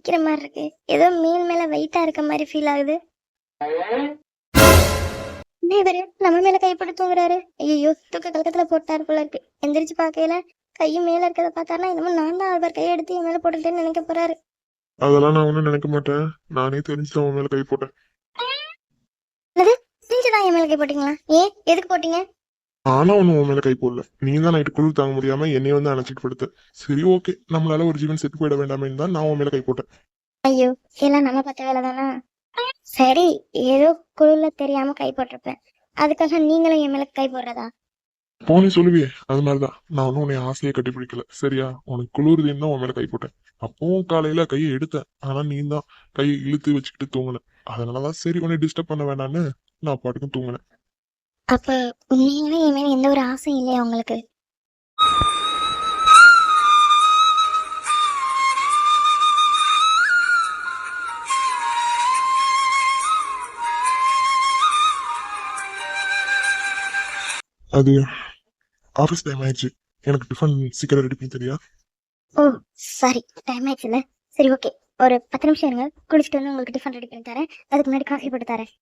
வலிக்கிற மாதிரி இருக்கு. ஏதோ மீன் மேல வெயிட்டா இருக்க மாதிரி ஃபீல் ஆகுது. இவரு? நம்ம மேல கைப்பட்டு தூங்குறாரு. ஐயோ தூக்க கலக்கத்துல போட்டாரு போல இருக்கு. எந்திரிச்சு பார்க்கையில கையும் மேல இருக்கிறத பார்த்தாருன்னா என்னமோ நான் தான் அவர் கையை எடுத்து என் மேல போட்டுக்கிட்டேன்னு நினைக்க போறாரு. அதெல்லாம் நான் ஒன்றும் நினைக்க மாட்டேன். நானே தெரிஞ்சுட்டு அவன் மேல கை போட்டேன். செஞ்சுதான் என் மேல கை போட்டீங்களா? ஏன்? எதுக்கு போட்டீங்க? ஆனா ஒன்றும் உன் மேல கை போடல. நீ தான் நைட்டு குளிர் தாங்க முடியாம என்னைய வந்து அணைச்சிட்டு படுத்த. சரி ஓகே நம்மளால ஒரு ஜீவன் செத்து போயிட வேண்டாமேன்னு தான் நான் உன் மேல கை போட்டேன். ஐயோ எல்லாம் நம்ம பார்த்த வேலை தானா? சரி ஏதோ குழுல தெரியாம கை போட்டிருப்பேன். அதுக்காக நீங்களும் என் மேல கை போடுறதா? போனே சொல்லுவியே அது மாதிரிதான். நான் ஒன்றும் உன்னை ஆசையை கட்டி பிடிக்கல. சரியா உனக்கு குளிர்துன்னு தான் உன் மேல கை போட்டேன். அப்பவும் காலையில கையை எடுத்தேன். ஆனா நீ தான் கையை இழுத்து வச்சுக்கிட்டு தூங்கின அதனாலதான் சரி உன்னை டிஸ்டர்ப் பண்ண வேணான்னு நான் பாட்டுக்கும் தூங்கினேன். அப்ப உண்மையாவே என் மேல எந்த ஒரு ஆசையும் இல்லையா உங்களுக்கு? அது ஆஃபீஸ் டைம் ஆயிடுச்சு. எனக்கு டிஃபன் சீக்கிரம் ரெடி பண்ணி தெரியா? ஓ சாரி டைம் ஆயிடுச்சுல சரி ஓகே ஒரு பத்து நிமிஷம் இருங்க. குளிச்சுட்டு வந்து உங்களுக்கு டிஃபன் ரெடி பண்ணி தரேன். அதுக்கு முன்னாடி காஃபி போட்டு தரேன்.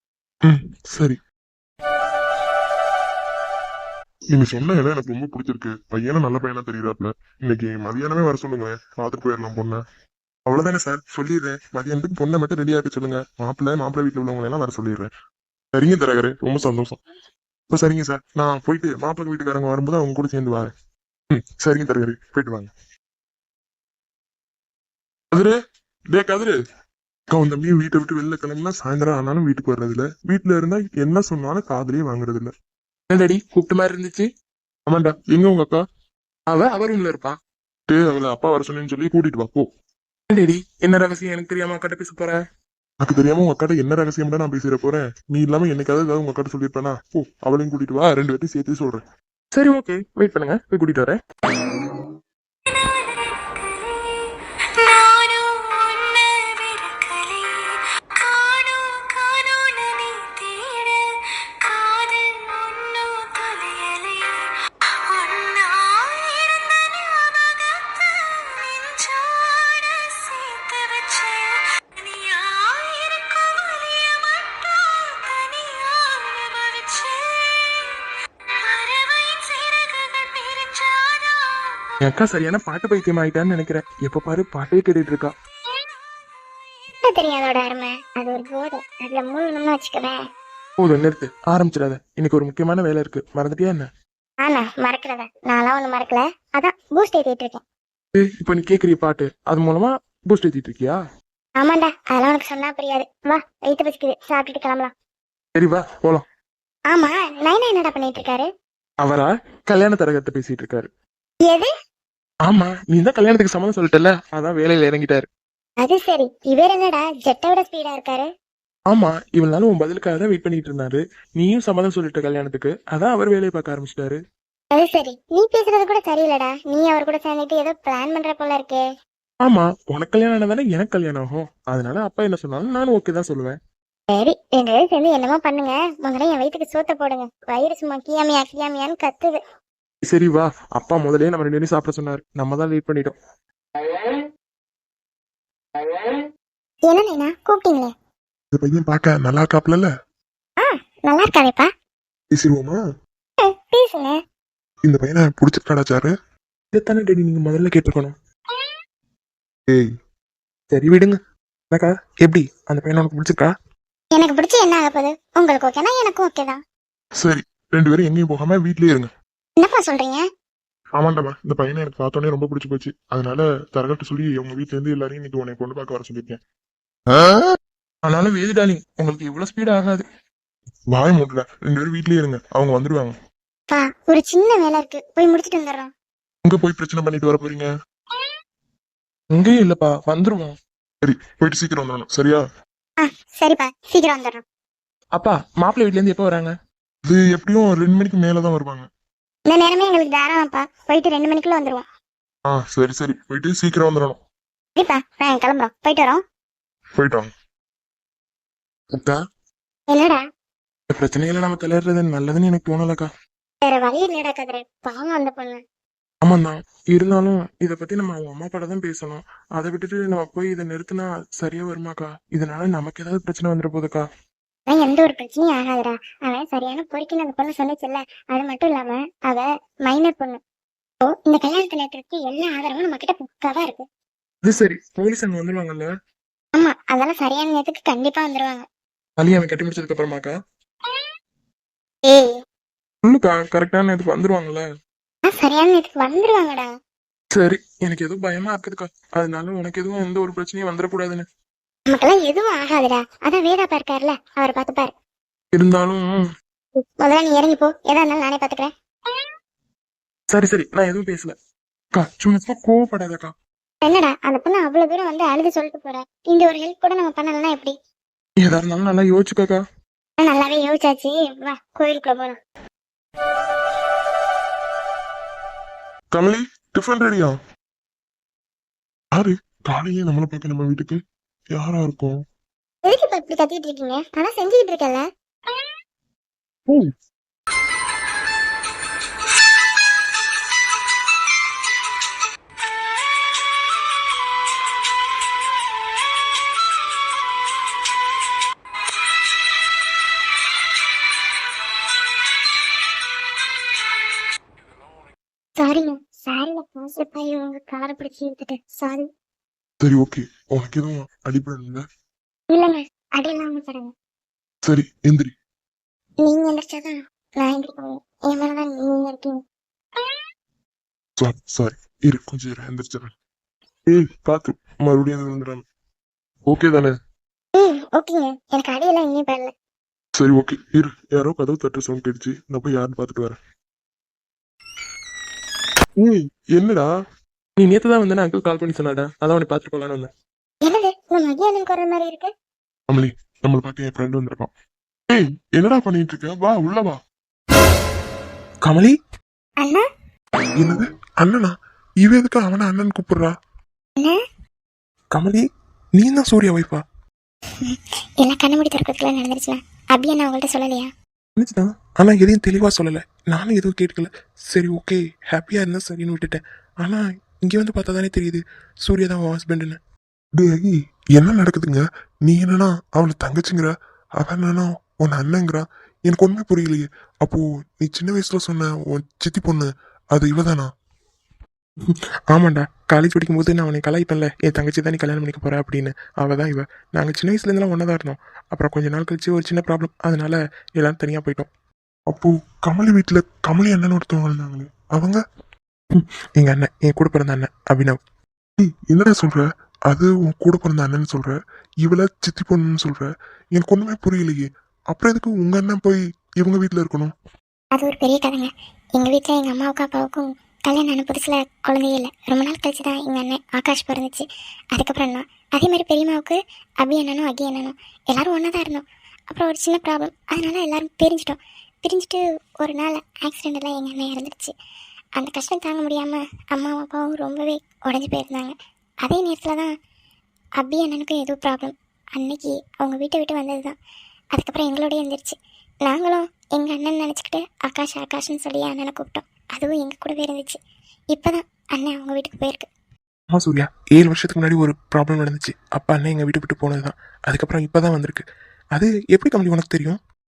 ம் சரி. நீங்க சொன்ன இடம் எனக்கு ரொம்ப பிடிச்சிருக்கு. பையனும் நல்ல பையனா தெரியுறாப்ல. இன்னைக்கு மதியானமே வர சொல்லுங்க பார்த்துட்டு போயிடலாம் பொண்ணை. அவ்வளவுதானே சார்? சொல்லிடுறேன். மதியானத்துக்கு பொண்ணை மட்டும் ரெடி ஆக்க சொல்லுங்க. மாப்பிள்ளை மாப்பிள்ளை வீட்டுல உள்ளவங்க எல்லாம் வர சொல்லிடுறேன். சரிங்க தரகரு ரொம்ப சந்தோஷம். இப்ப சரிங்க சார். நான் போயிட்டு மாப்பிள்ளை வீட்டுக்காரங்க வரும்போது அவங்க கூட சேர்ந்து வரேன். ம் சரிங்க தரகரு போயிட்டு வாங்க. கதிரு. டே கதிரு. அவன் தம்பி வீட்டை விட்டு வெளில கிளம்புனா சாயந்தரம் ஆனாலும் வீட்டுக்கு வர்றதில்ல. வீட்டுல இருந்தா என்ன சொன்னாலும் காதுலயே வாங்குறது இல்லை என்னடி கூப்பிட்ட மாதிரி இருந்துச்சு? ஆமாண்டா எங்க உங்க அக்கா? அவ அவர் ரூம்ல இருப்பா. டே அவளை அப்பா வர சொன்னேன்னு சொல்லி கூட்டிட்டு வா போ. என்னடி என்ன ரகசியம்? எனக்கு தெரியாம அக்கட்ட பேச போற? எனக்கு தெரியாம உங்க அக்காட்ட என்ன ரகசியம்டா நான் பேசிட போறேன்? நீ இல்லாம என்னைக்காவது ஏதாவது உங்க அக்காட்ட சொல்லிருப்பேனா போ அவளையும் கூட்டிட்டு வா ரெண்டு பேர்த்தையும் சேர்த்து சொல்றேன். சரி ஓகே வெயிட் பண்ணுங்க. போய் கூட்டிட்டு வரேன். என் அக்கா சரியான பாட்டு பைத்தியம் ஆயிட்டான்னு நினைக்கிறேன். எப்ப பாரு பாட்டே கேட்டுட்டு இருக்கா. தெரியும் அதோட அருமை? அது ஒரு போதை. அதுல மூழ்கணும்னு வச்சுக்கவேன் போதும் நிறுத்து. ஆரம்பிச்சிடாத. இன்னைக்கு ஒரு முக்கியமான வேலை இருக்கு. மறந்துட்டியா என்ன? ஆனா மறக்கிறத. நான்லாம் ஒண்ணு மறக்கல. அதான் பூஸ்ட் ஏத்திட்டு இருக்கேன். ஏய், இப்ப நீ கேக்குறிய பாட்டு. அது மூலமா பூஸ்ட் ஏத்திட்டு இருக்கியா? ஆமாண்டா அதெல்லாம் உனக்கு சொன்னா புரியாது. வா வயிற்று பசிக்குது. சாப்பிட்டுட்டு கிளம்பலாம். சரி வா போலாம். ஆமா நைனா என்னடா பண்ணிட்டு இருக்காரு? அவரா கல்யாண தரகத்தை பேசிட்டு இருக்காரு. எது? ஆமா நீ தான் கல்யாணத்துக்கு சம்மதம் சொல்லிட்டல அதான் வேலையில இறங்கிட்டாரு. அது சரி. இவர் என்னடா ஜெட்டை விட ஸ்பீடா இருக்காரு? ஆமா நாள் உன் பதிலுக்காக தான் வெயிட் பண்ணிட்டு இருந்தாரு. நீயும் சம்மதம் சொல்லிட்ட கல்யாணத்துக்கு. அதான் அவர் வேலையை பார்க்க ஆரம்பிச்சிட்டாரு. அது சரி. நீ பேசுறது கூட சரியில்லடா. நீ அவர் கூட சேர்ந்துட்டு ஏதோ பிளான் பண்ற போல இருக்கே. ஆமா உனக்கு கல்யாணம் ஆனதானே எனக்கு கல்யாணம் ஆகும். அதனால அப்பா என்ன சொன்னாலும் நானும் ஓகே தான் சொல்லுவேன். சரி ரெண்டு பேரும் சேர்ந்து என்னமோ பண்ணுங்க. முதல்ல என் வயிற்றுக்கு சோத்த போடுங்க. வயிறு சும்மா கியாமியா கியாமியான்னு கத்துது. சரி வா அப்பா முதல்லயே நம்ம ரெண்டு பேரும் சாப்பிட சொன்னாரு. நம்ம தான் லேட் பண்ணிட்டோம். என்ன நைனா கூப்பிட்டீங்களே? இந்த பையன் பார்க்க நல்லா இருக்காப்ல நல்லா இருக்காரேப்பா. பேசிடுவோமா? பேசுங்க. இந்த பையனை பிடிச்சிருக்காடா சாரு? இதைத்தானே டேடி நீங்க முதல்ல கேட்டிருக்கணும். ஏய். சரி விடுங்க. என்னக்கா எப்படி? அந்த பையனை உனக்கு பிடிச்சிருக்கா? எனக்கு பிடிச்சி என்ன ஆக போகுது? உங்களுக்கு ஓகேனா எனக்கும் ஓகே தான். சரி ரெண்டு பேரும் எங்கேயும் போகாம வீட்லயே இருங்க. என்னப்பா சொல்றீங்க? ஆமாண்டாமா இந்த பையனை எனக்கு பார்த்தோன்னே ரொம்ப பிடிச்சு போச்சு. அதனால தரகட்ட சொல்லி உங்க வீட்ல இருந்து எல்லாரையும் இன்னைக்கு உன்னை கொண்டு பார்க்க வர சொல்லியிருக்கேன். ஆனாலும் வேது டாலிங் உங்களுக்கு இவ்வளவு ஸ்பீட் ஆகாது. வாய மூடல ரெண்டு பேரும் வீட்லயே இருங்க அவங்க வந்துடுவாங்க பா ஒரு சின்ன வேலை இருக்கு. போய் முடிச்சிட்டு வந்துடுறோம். அங்க போய் பிரச்சனை பண்ணிட்டு வர போறீங்க? இங்கேயும் இல்லப்பா வந்துருவோம். சரி போயிட்டு சீக்கிரம் வந்துடணும் சரியா? சரிப்பா சீக்கிரம் வந்துடுறோம். அப்பா மாப்பிள்ளை வீட்ல இருந்து எப்போ வராங்க? இது எப்படியும் ரெண்டு மணிக்கு மேலதான் வருவாங்க. இந்த நேரமே எங்களுக்கு தாராளம்ப்பா. போயிட்டு ரெண்டு மணிக்குள்ள வந்துருவோம். ஆ சரி சரி. போயிட்டு சீக்கிரம் வந்துடணும் சரிப்பா நாங்க கிளம்புறோம். போயிட்டு வரோம். போயிட்டோம் அக்கா. என்னடா? இந்த பிரச்சனைகளை நம்ம தலையிடுறது நல்லதுன்னு எனக்கு தோணலக்கா. வேற வழி இல்லடா கதிர. பாவம் அந்த பொண்ணு. ஆமாந்தான் இருந்தாலும் இதை பத்தி நம்ம அவங்க அம்மா அப்பாட்ட தான் பேசணும். அதை விட்டுட்டு நம்ம போய் இதை நிறுத்தினா சரியா வருமாக்கா? இதனால நமக்கு ஏதாவது பிரச்சனை வந்துட போகுதுக்கா? அதான் எந்த ஒரு பிரச்சனையும் ஆகாதுடா. அவன் சரியான பொறுக்கின்னு அந்த பொண்ணு சொன்னிச்சுல்ல அது மட்டும் இல்லாம அவ மைனர் பொண்ணு. ஓ இந்த கல்யாணத்துல இருக்கிறதுக்கு எல்லா ஆதாரமும் நம்ம கிட்ட பக்காவா இருக்கு. அது சரி போலீஸ் அங்க வந்துருவாங்கல்ல? ஆமா அதெல்லாம் சரியான நேரத்துக்கு கண்டிப்பா வந்துருவாங்க. அலி அவன் கட்டி முடிச்சதுக்கு அப்புறமாக்கா? ஏய். சொல்லுக்கா கரெக்டான இதுக்கு வந்துருவாங்கல்ல? அதான் சரியான நேரத்துக்கு வந்துருவாங்கடா. சரி எனக்கு எதுவும் பயமா இருக்குதுக்கா. அதனால உனக்கு எதுவும் எந்த ஒரு பிரச்சனையும் வந்துடக்கூடாதுன்னு நமக்கெல்லாம் எதுவும் ஆகாதுடா. அதான் வேதாப்பா இருக்காருல்ல அவரை பார்த்துப்பாரு இருந்தாலும் முதல்ல நீ இறங்கி போ. எதா இருந்தாலும் நானே பாத்துக்கிறேன் சரி சரி. நான் எதுவும் பேசல. அக்கா சும்மா சும்மா கோவப்படாதக்கா. என்னடா அந்த பொண்ணு அவ்வளவு தூரம் வந்து அழுது சொல்லிட்டு போற. இந்த ஒரு ஹெல்ப் கூட நம்ம பண்ணலன்னா எப்படி? எதா இருந்தாலும் நல்லா யோசிச்சுக்காக்கா. நான் நல்லாவே யோசிச்சாச்சு. வா கோயிலுக்குள்ள போறோம் கமலி டிஃபன் ரெடியா யாரு காலையிலே நம்மளை பார்க்க நம்ம வீட்டுக்கு. யாரா இருக்கும் எதுக்கு இப்ப இப்படி கத்திட்டு இருக்கீங்க? அதான் செஞ்சுக்கிட்டு இருக்கல சாரிங்க சாரில காசு போய் உங்க காரை பிடிச்சி இழுத்துட்டேன் சாரி சரி ஓகே உனக்கு எதுவும் அடிப்படை இல்லை? இல்லைங்க. அடியெல்லாம் தரங்க சரி எந்திரி. நீங்க எந்திரிச்சாதான் நான் எந்திரிக்கணும் என் மேலதான் நீங்க இருக்கீங்க. சாரி சாரி இரு கொஞ்சம் இரு எந்திரிச்சிடறேன். ஏய் பார்த்து மறுபடியும் வந்துடுறேன் ஓகே தானே? ம் ஓகேங்க எனக்கு அடியெல்லாம் இன்னும் பரல சரி ஓகே இரு யாரோ கதவு தட்டு சவுண்ட் கேட்டுச்சு. நான் போய் யாருன்னு பார்த்துட்டு வரேன். ஏய் என்னடா? நீ நேத்து தான் வந்து அங்கிள் கால் பண்ணி சொன்னாடா. அதான் உன்னை பார்த்துட்டு போலான்னு வந்தேன். என்னது? நம்ம மதியானம் குற மாதிரி இருக்கு? அமலி நம்மளை பார்க்க என் ஃப்ரெண்ட் வந்திருக்கான். ஏய் என்னடா பண்ணிட்டு இருக்க? வா உள்ள வா. கமலி? அண்ணா? என்னது? அண்ணனா? இவ எதுக்கு அவனை அண்ணன் கூப்பிடுறா? கமலி நீ தான் சூர்யா வைப்பா எல்லாம் கண்ணு திறக்கிறதுக்குள்ள நடந்துருச்சுண்ணா. அப்படியே நான் உங்கள்கிட்ட சொல்லலையா? நினைச்சுதான் ஆனா எதையும் தெளிவா சொல்லல. நானும் எதுவும் கேட்கல. சரி ஓகே ஹாப்பியா இருந்தா சரின்னு விட்டுட்டேன். ஆனா இங்க வந்து பார்த்தா தானே தெரியுது. சூர்யா தான் உன் ஹஸ்பண்ட்னு டேய் என்ன நடக்குதுங்க? நீ என்னன்னா அவளை தங்கச்சிங்கிற? அவன் என்னன்னா உன் அண்ணங்கிறா? எனக்கு ஒண்ணுமே புரியலையே. அப்போ நீ சின்ன வயசுல சொன்ன உன் சித்தி பொண்ணு அது இவதானா? ஆமாண்டா. காலேஜ் படிக்கும்போது நான் உன்னை கலாய்ப்பேன்ல. என் தங்கச்சி தான் நீ கல்யாணம் பண்ணிக்க போற அப்படின்னு. அவ தான் இவ. நாங்க சின்ன வயசுல இருந்தெல்லாம் ஒன்றா தான் இருந்தோம். அப்புறம் கொஞ்ச நாள் கழிச்சு ஒரு சின்ன ப்ராப்ளம் அதனால எல்லாரும் தனியா போயிட்டோம். அப்போ கமலி வீட்டுல கமலி அண்ணன் ஒருத்தவங்க இருந்தாங்களே அவங்க? எங்க அண்ணன் என் கூட பிறந்த அண்ணன் அபினவ். ஏய், என்னடா சொல்ற? அது உன் கூட பிறந்த அண்ணன் சொல்ற? இவள சித்தி பொண்ணுன்னு சொல்ற? எனக்கு ஒண்ணுமே புரியலையே. அப்புறம் எதுக்கு உங்க அண்ணன் போய் இவங்க வீட்டுல இருக்கணும்? அது ஒரு பெரிய கதைங்க எங்க வீட்ல எங்க அம்மாவுக்கும் அப்பாவுக்கும் கல்யாணம் ஆன புதுசுல குழந்தையே இல்லை. ரொம்ப நாள் கழிச்சு தான் எங்க அண்ணன் ஆகாஷ் பிறந்துச்சு. அதுக்கப்புறம் தான். அதே மாதிரி பெரியம்மாவுக்கு அபி அண்ணனும் அகி அண்ணனும் எல்லாரும் ஒன்றா தான் இருந்தோம். அப்புறம் ஒரு சின்ன ப்ராப்ளம் அதனால எல்லாரும் பிரிஞ்சிட்டோம். பிரிஞ்சுட்டு ஒரு நாள் ஆக்சிடென்ட்ல எங்க அண்ணன் இறந்துடுச்சு அந்த கஷ்டம் தாங்க முடியாம அம்மாவும் அப்பாவும் ரொம்பவே உடஞ்சி போயிருந்தாங்க. அதே நேரத்தில் தான் அபி அண்ணனுக்கும் ஏதோ ப்ராப்ளம் அன்னைக்கு அவங்க வீட்டை விட்டு வந்தது தான். அதுக்கப்புறம் எங்களோடய இருந்துருச்சு. நாங்களும் எங்கள் அண்ணன் நினச்சிக்கிட்டு ஆகாஷ் ஆகாஷ்னு சொல்லி அண்ணனை கூப்பிட்டோம். அதுவும் எங்கள் கூடவே இருந்துச்சு. இப்போ தான் அண்ணன் அவங்க வீட்டுக்கு போயிருக்கு. ஆமா சூர்யா ஏழு வருஷத்துக்கு முன்னாடி ஒரு ப்ராப்ளம் நடந்துச்சு. அப்பா அண்ணன் எங்க வீட்டு விட்டு போனது தான். அதுக்கப்புறம் இப்பதான் வந்திருக்கு. அது எப்படி கம்பெனி உனக்கு தெரியும்?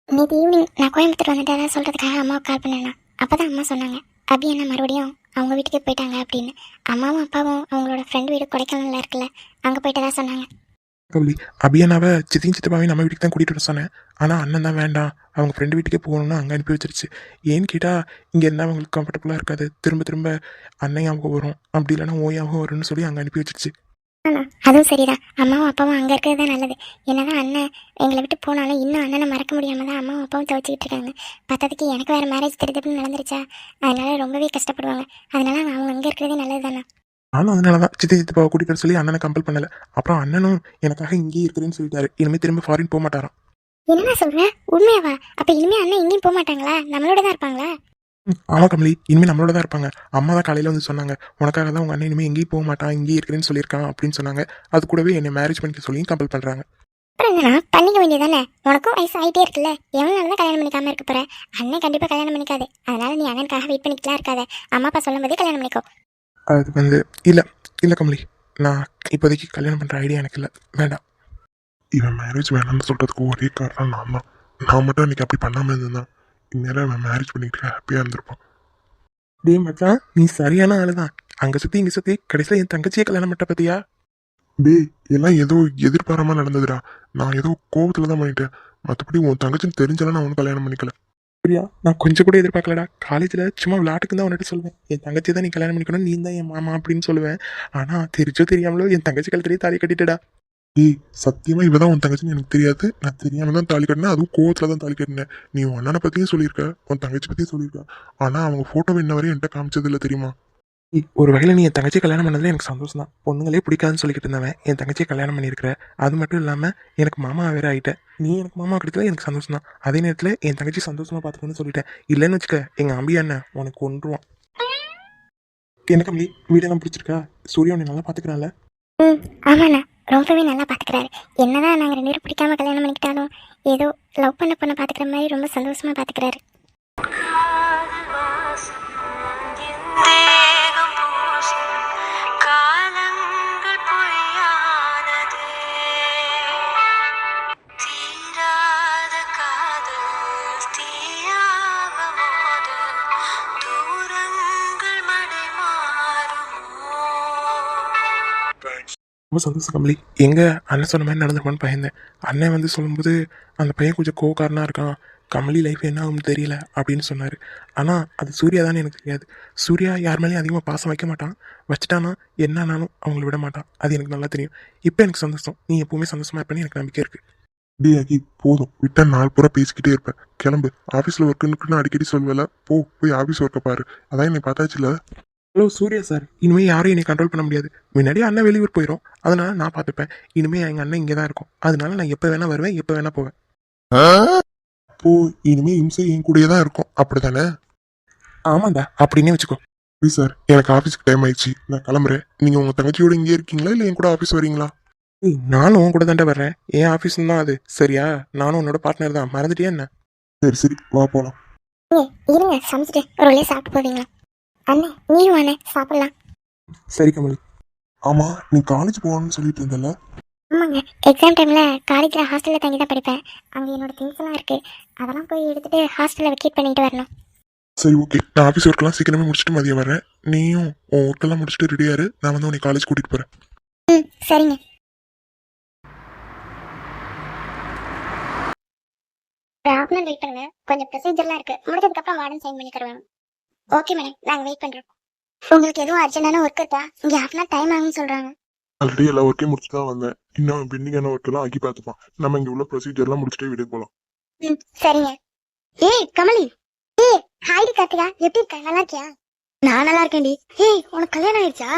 நேற்று ஈவினிங் நான் கோயம்புத்தூர் வந்துட்டு சொல்கிறதுக்காக அம்மாவுக்கு கால் பண்ணேண்ணா அப்போ தான் அம்மா சொன்னாங்க. அபி என்ன மறுபடியும் அவங்க வீட்டுக்கே போயிட்டாங்க அப்படின்னு அம்மாவும் அப்பாவும் அவங்களோட ஃப்ரெண்ட் வீடு கொடைக்கானலில் இருக்குல்ல அங்கே போயிட்டதா சொன்னாங்க. கவுலி அபியனாவை சித்தியும் சித்தப்பாவையும் நம்ம வீட்டுக்கு தான் கூட்டிட்டு வர சொன்னேன். ஆனா அண்ணன் தான் வேண்டாம். அவங்க ஃப்ரெண்டு வீட்டுக்கே போகணும்னு அங்கே அனுப்பி வச்சிருச்சு. ஏன்னு கேட்டால் இங்கே இருந்தால் அவங்களுக்கு கம்ஃபர்டபுளாக இருக்காது. திரும்ப திரும்ப அன்னையாகவும் வரும். அப்படி இல்லைன்னா ஓயாகவும் வரும்னு சொல்லி அங்கே அனுப்பி வச்சிருச்சு. ஆமாம் அதுவும் சரிதான். அம்மாவும் அப்பாவும் அங்கே இருக்கிறது தான் நல்லது. என்னதான் அண்ணன் எங்களை விட்டு போனாலும் இன்னும் அண்ணனை மறக்க முடியாமல் தான் அம்மாவும் அப்பாவும் துவச்சிக்கிட்டு இருக்காங்க. பார்த்ததுக்கு எனக்கு வேறு மேரேஜ் திருத்தப்புன்னு நடந்துருச்சா? அதனால ரொம்பவே கஷ்டப்படுவாங்க. அதனால அவங்க அங்கே இருக்கிறதே நல்லது தானே? நானும் அதனால தான் சித்தி சித்தப்பாவை கூட்டிட்டு வர சொல்லி அண்ணனை கம்பல் பண்ணல. அப்புறம் அண்ணனும் எனக்காக இங்கேயே இருக்கிறேன்னு சொல்லிட்டாரு. இனிமேல் திரும்ப ஃபாரின் போக மாட்டாராம் என்னடா சொல்ற? உண்மையாவா? அப்ப இனிமே அண்ணன் எங்கேயும் போக மாட்டாங்களா நம்மளோட தான் இருப்பாங்களா? ஆமா கமலி இனிமேல் நம்மளோட தான் இருப்பாங்க. அம்மா தான் காலையில் வந்து சொன்னாங்க உனக்காக தான் உங்க அண்ணன் இனிமேல் எங்கேயும் போக மாட்டான் இங்கேயே இருக்கிறேன்னு சொல்லியிருக்கான் அப்படின்னு சொன்னாங்க. அது கூடவே என்னை மேரேஜ் பண்ணிக்க சொல்லியும் கம்பல் பண்ணுறாங்க பண்ணிக்க வேண்டியதானே உனக்கும் வயசு ஆகிட்டே இருக்குல்ல. எவ்வளோ தான் கல்யாணம் பண்ணிக்காம இருக்க போற? அண்ணன் கண்டிப்பாக கல்யாணம் பண்ணிக்காது. அதனால நீ அண்ணனுக்காக வெயிட் பண்ணிக்கலாம் இருக்காத. அம்மா அப்பா சொல்லும் போதே கல்யாணம் பண்ணிக்கோ. அது வந்து இல்லை இல்லை கமலி. நான் இப்போதைக்கு கல்யாணம் பண்ணுற ஐடியா எனக்கு இல்லை. வேண்டாம். இவன் மேரேஜ் வேணாம்னு சொல்றதுக்கு ஒரே காரணம் நான் தான். நான் மட்டும் இன்னைக்கு அப்படி பண்ணாம இருந்தேன் இந்நேரம் அவன் மேரேஜ் பண்ணிக்கிட்டு ஹாப்பியாக இருந்திருப்பான் டே மச்சான் நீ சரியான ஆளு தான் அங்கே சுற்றி இங்கே சுற்றி கடைசியில் என் தங்கச்சியே கல்யாணம் பண்ண பத்தியா? டேய் எல்லாம் ஏதோ எதிர்பாராமல் நடந்ததுடா. நான் ஏதோ கோபத்தில் தான் பண்ணிட்டேன். மற்றபடி உன் தங்கச்சின்னு தெரிஞ்சாலும் நான் ஒன்றும் கல்யாணம் பண்ணிக்கல. சரியா நான் கொஞ்சம் கூட எதிர்பார்க்கலடா. காலேஜில் சும்மா விளையாட்டுக்கு தான் உன்கிட்ட சொல்லுவேன். என் தங்கச்சி தான் நீ கல்யாணம் பண்ணிக்கணும் நீ தான் என் மாமா அப்படின்னு சொல்லுவேன். ஆனால் தெரிஞ்சோ தெரியாமலோ என் தங்கச்சி கழுத்துலேயே தாலி கட்டிட்டடா. டேய் சத்தியமா இவதான் உன் தங்கச்சின்னு எனக்கு தெரியாது. நான் தெரியாம தான் தாலி கட்டினேன். அதுவும் கோவத்துல தான் தாலி கட்டினேன். நீ உன் அண்ணனை பத்தியும் சொல்லியிருக்க. உன் தங்கச்சி பத்தியும் சொல்லியிருக்க. ஆனா அவங்க போட்டோ இன்ன வரையும் என்கிட்ட காமிச்சது இல்லை தெரியுமா? ஏய், ஒரு வகையில் நீ என் தங்கச்சி கல்யாணம் பண்ணதுல எனக்கு சந்தோஷம் தான். பொண்ணுங்களே பிடிக்காதுன்னு சொல்லிக்கிட்டு இருந்தவன் என் தங்கச்சியை கல்யாணம் பண்ணியிருக்கிற. அது மட்டும் இல்லாமல் எனக்கு மாமா வேற ஆகிட்ட நீ எனக்கு மாமா கிடைக்கல எனக்கு சந்தோஷம் தான். அதே நேரத்தில் என் தங்கச்சி சந்தோஷமா பார்த்துக்கணும்னு சொல்லிட்டேன். இல்லைன்னு வச்சுக்க எங்கள் அம்பி அண்ணன் உனக்கு கொன்றுவான். என்ன கம்மி வீடெல்லாம் பிடிச்சிருக்கா? சூர்யா உன்னை நல்லா பார்த்துக்கிறான்ல? ம் ஆமாண்ணா. ரொம்பவே நல்லா பார்த்துக்கிறாரு என்னதான் நாங்கள் ரெண்டு பேரும் பிடிக்காம கல்யாணம் பண்ணிக்கிட்டாலும் ஏதோ லவ் பண்ண பொண்ணை பார்த்துக்கிற மாதிரி ரொம்ப சந்தோஷமாக பார்த்துக்கிறாரு ரொம்ப சந்தோஷம் கம்பளி எங்கள் அண்ணன் சொன்ன மாதிரி நடந்துருப்பான்னு பயந்தேன். அண்ணன் வந்து சொல்லும்போது அந்த பையன் கொஞ்சம் கோக்காரனாக இருக்கான். கமலி லைஃப் என்ன ஆகும்னு தெரியல அப்படின்னு சொன்னார். ஆனால் அது சூர்யா தான் எனக்கு தெரியாது. சூர்யா யார் மேலேயும் அதிகமாக பாசம் வைக்க மாட்டான். வச்சுட்டானா என்னன்னாலும் அவங்கள விட மாட்டான். அது எனக்கு நல்லா தெரியும். இப்போ எனக்கு சந்தோஷம். நீ எப்பவுமே சந்தோஷமாக இருப்பேன்னு எனக்கு நம்பிக்கை இருக்குது டேய் போதும். விட்டா நாள் பூரா பேசிக்கிட்டே இருப்பேன். கிளம்பு. ஆஃபீஸில் ஒர்க்குன்னு அடிக்கடி சொல்வேல போ போய் ஆஃபீஸ் ஒர்க்கை பாரு. அதான் என்னை பார்த்தாச்சுல. ஹலோ சூர்யா சார் இனிமேல் யாரும் என்னை கண்ட்ரோல் பண்ண முடியாது. முன்னாடி அண்ணன் வெளியூர் போயிடும் அதனால நான் பார்த்துப்பேன். இனிமேல் எங்கள் அண்ணன் இங்கே தான் இருக்கும். அதனால நான் எப்போ வேணா வருவேன் எப்போ வேணா போவேன். போ இனிமே இம்சை என் கூடயே தான் இருக்கும். அப்படிதானே ஆமாண்டா. அப்படின்னே வச்சுக்கோ. சரி சார் எனக்கு ஆஃபீஸ்க்கு டைம் ஆயிடுச்சு. நான் கிளம்புறேன். நீங்க உங்க தங்கச்சியோட இங்கே இருக்கீங்களா இல்லை என் கூட ஆஃபீஸ் வரீங்களா ஏய் நானும் உன் கூட தாண்டா வர்றேன். என் ஆஃபீஸ் தான் அது. சரியா? நானும் உன்னோட பார்ட்னர் தான். மறந்துட்டியா என்ன? சரி சரி. வா போலாம். ஏ இருங்க. சமைச்சிட்டு ஒரு வழியாக சாப்பிட்டு போவீங்களா? அண்ணே நீயும் வாண்ணே சாப்பிடலாம். சரி கமலி. ஆமா நீ காலேஜ் போகணும்னு சொல்லிட்டு இருந்தல ஆமாங்க எக்ஸாம் டைமில் காலேஜில் ஹாஸ்டலில் தங்கி தான் படிப்பேன். அங்கே என்னோட திங்ஸ் எல்லாம் இருக்குது அதெல்லாம் போய் எடுத்துகிட்டு ஹாஸ்டலில் வெக்கேட் பண்ணிட்டு வரணும். சரி ஓகே நான் ஆஃபீஸ் ஒர்க்கெல்லாம் சீக்கிரமே முடிச்சுட்டு மதியம் வரேன் நீயும் உன் ஒர்க்கெல்லாம் முடிச்சுட்டு ரெடியா இரு. நான் வந்து உன்னை காலேஜ் கூட்டிட்டு போறேன். ம் சரிங்க. ஒரு ஹாஃப் அன் வெயிட் பண்ணுங்க. கொஞ்சம் ப்ரொசீஜர்லாம் இருக்கு. முடிஞ்சதுக்கப்புறம் வார்டன் சைன் பண்ணி தருவாங்க ஓகே மேடம் நாங்கள் வெயிட் பண்ணுறோம் உங்களுக்கு எதுவும் அர்ஜென்டான ஒர்க் இருக்கா? இங்கே ஹாஃப் அன் டைம் ஆகும்னு சொல்கிறாங்க ஆல்ரெடி எல்லா ஒர்க்கையும் முடிச்சுட்டு தான் வந்தேன். இன்னும் பெண்டிங்கான ஒர்க்கெல்லாம் ஆக்கி பார்த்துப்பான். நம்ம இங்கே உள்ள ப்ரொசீஜர்லாம் முடிச்சுட்டே வீட்டுக்கு போகலாம் ம் சரிங்க. ஏய் கமலி. ஏய் ஹாய்டி கார்த்திகா. எப்படி இருக்க? நல்லா இருக்கியா? நான் நல்லா இருக்கேன்டி ஏய் உனக்கு கல்யாணம் ஆயிடுச்சா?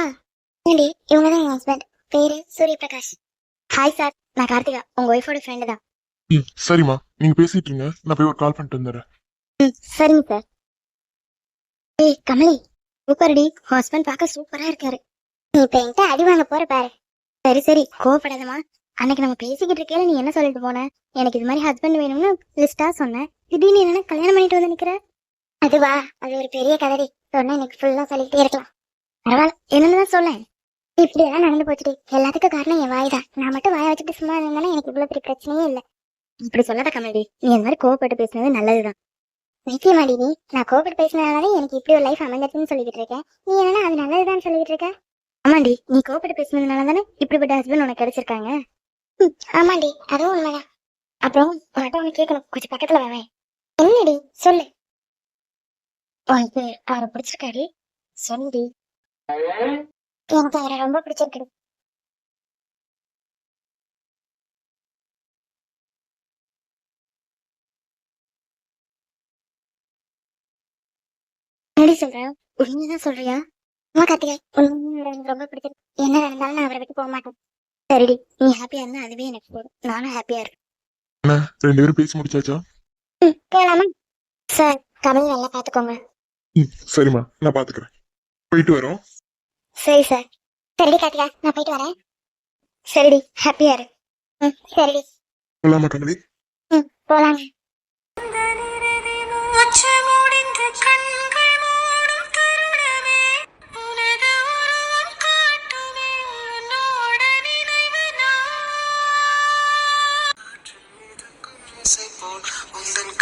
ஏண்டி இவங்க தான் என் ஹஸ்பண்ட் பேரு சூரிய பிரகாஷ் ஹாய் சார் நான் கார்த்திகா. உங்க ஒய்ஃபோட ஃப்ரெண்டு தான். ம் சரிம்மா. நீங்க பேசிட்டு இருங்க. நான் போய் ஒரு கால் பண்ணிட்டு வந்துடுறேன். ம் சரிங்க சார் ஏய் கமலி சூப்பர்டி ஹஸ்பண்ட் பார்க்க சூப்பரா இருக்காரு. நீ இப்ப என்கிட்ட அடி வாங்க போற பாரு. சரி சரி கோவப்படாதம்மா. அன்னைக்கு நம்ம பேசிக்கிட்டு இருக்கையில நீ என்ன சொல்லிட்டு போன? எனக்கு இது மாதிரி ஹஸ்பண்ட் வேணும்னு லிஸ்டா சொன்னேன் திடீர்னு என்ன கல்யாணம் பண்ணிட்டு வந்து நிக்கிற? அதுவா? அது ஒரு பெரிய கதடி. சொன்னா எனக்கு ஃபுல்லா சொல்லிட்டே இருக்கலாம். பரவாயில்ல என்னன்னு சொல்லேன். இப்படி எல்லாம் நடந்து போச்சுடி. எல்லாத்துக்கும் காரணம் என் வாய் தான். நான் மட்டும் வாயை வச்சுட்டு சும்மா இருந்தாலும் எனக்கு இவ்வளவு பெரிய பிரச்சனையே இல்லை. இப்படி சொல்லாத கமெடி நீ இந்த மாதிரி கோவப்பட்டு பேசுனது நல்லதுதான். நிச்சயமாடி நீ நான் கோபப்பட்டு பேசினதாலே எனக்கு இப்படி ஒரு லைஃப் அமைஞ்சிருச்சுன்னு சொல்லிக்கிட்டு இருக்கேன். நீ என்னன்னா அது நல்லதுதான் சொல்லிக்கிட்டு இருக்க? ஆமாண்டி நீ கோபப்பட்டு பேசினதுனால தானே இப்படிப்பட்ட ஹஸ்பண்ட் உனக்கு கிடைச்சிருக்காங்க? ஆமாண்டி அதுவும் உண்மைதான். அப்புறம் உன்கிட்ட ஒன்று கேட்கணும் கொஞ்சம் பக்கத்துல வரேன் என்னடி சொல்லு. உனக்கு அவரை பிடிச்சிருக்காடி? சொல்லுடி எனக்கு அவரை ரொம்ப பிடிச்சிருக்கு என்னடி சொல்றேன்? உண்மைதான் சொல்றியா? அம்மா கார்த்திகா உண்மையா எனக்கு ரொம்ப பிடிச்சிருக்கு. என்ன நடந்தாலும் நான் அவரை விட்டு போக மாட்டேன். சரிடி நீ ஹாப்பியா இருந்தா அதுவே எனக்கு போதும். நானும் ஹாப்பியா இருக்கேன். ரெண்டு பேரும் பேசி முடிச்சாச்சா? ம், போலாமா? சார் கமலி நல்லா பாத்துக்கோங்க. ம் சரிம்மா நான் பாத்துக்கிறேன். போயிட்டு வரோம். சரி சார். சரிடி கார்த்திகா நான் போயிட்டு வரேன். சரிடி ஹாப்பியா இரு. ம் சரிடி. போலாமா கமலி? ம் போலாங்க. போல் உந்தன்